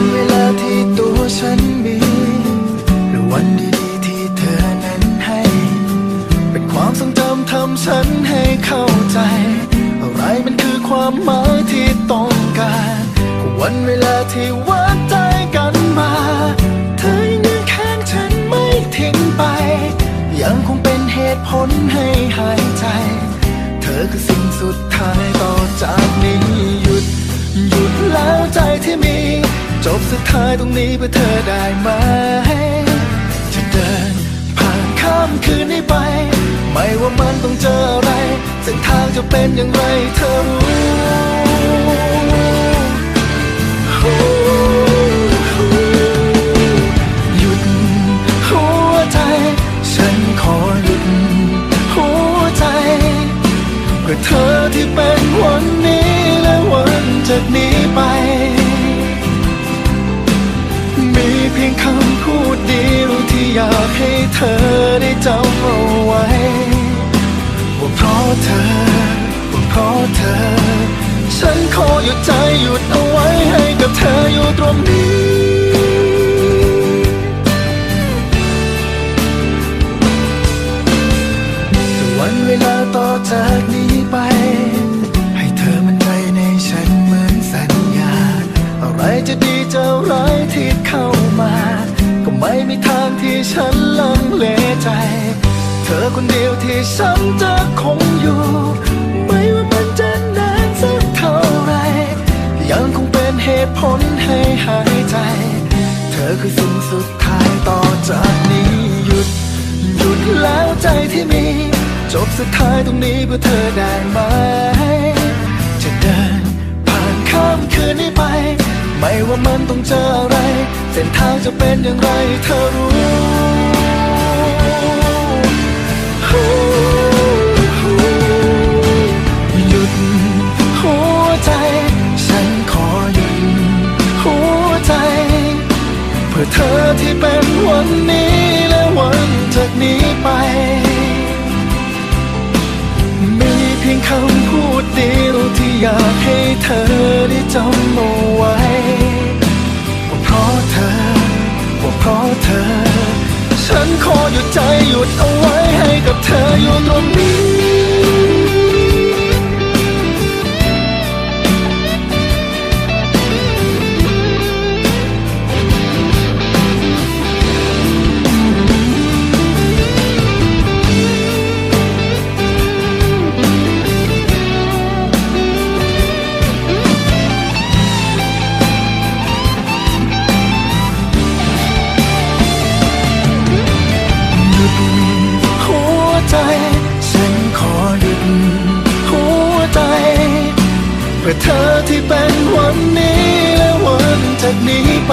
วันเวลาที่ตัวฉันมีหรือวันดีๆที่เธอนั้นให้ เป็นความทรงจำทำฉันให้เข้าใจ อะไรมันคือความหมายที่ต้องการวันเวลาที่ว่า จบสุดท้ายตรงนี้เพื่อเธอได้ไหมจะเดินผ่านข้ามคืนนี้ไป ไม่ว่ามันต้องเจออะไร เส้นทางจะเป็นอย่างไรเธอรู้ เธอได้จำเอาไว้ ว่าเพราะเธอ ว่าเพราะเธอ ฉันขอหยุดใจหยุดเอาไว้ให้กับเธออยู่ตรงนี้ ม่มีทางที่ฉันลังเลใจ เธอคนเดียวที่ฉันจะคงอยู่ ไม่ว่ามันจะนานสักเท่าไร ยังคงเป็นเหตุผลให้หายใจ เธอคือสิ่งสุดท้ายต่อจากนี้หยุด หยุดแล้วใจที่มี จบสุดท้ายตรงนี้เพื่อเธอได้ไหม จะเดินผ่านข้ามคืนนี้ไป ไม่ว่ามันต้องเจออะไร เส้นทางจะเป็นอย่างไรเธอรู้หยุดหัวใจ ฉันขอหยุดหัวใจ เพื่อเธอที่เป็นวันนี้และวันจากนี้ไปมีเพียงคำพูดเดียวที่อยากให้เธอได้จำ อ ฉันขอหยุดใจหยุดเอาไว้ให้กับเธออยู่ตรงนี้ พื่อเธอที่เป็นวันนี้และวันจากนี้ไป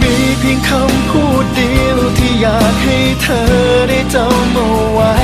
มีเพียงคำพูดเดียวที่อยากให้เธอได้จำเอาไว้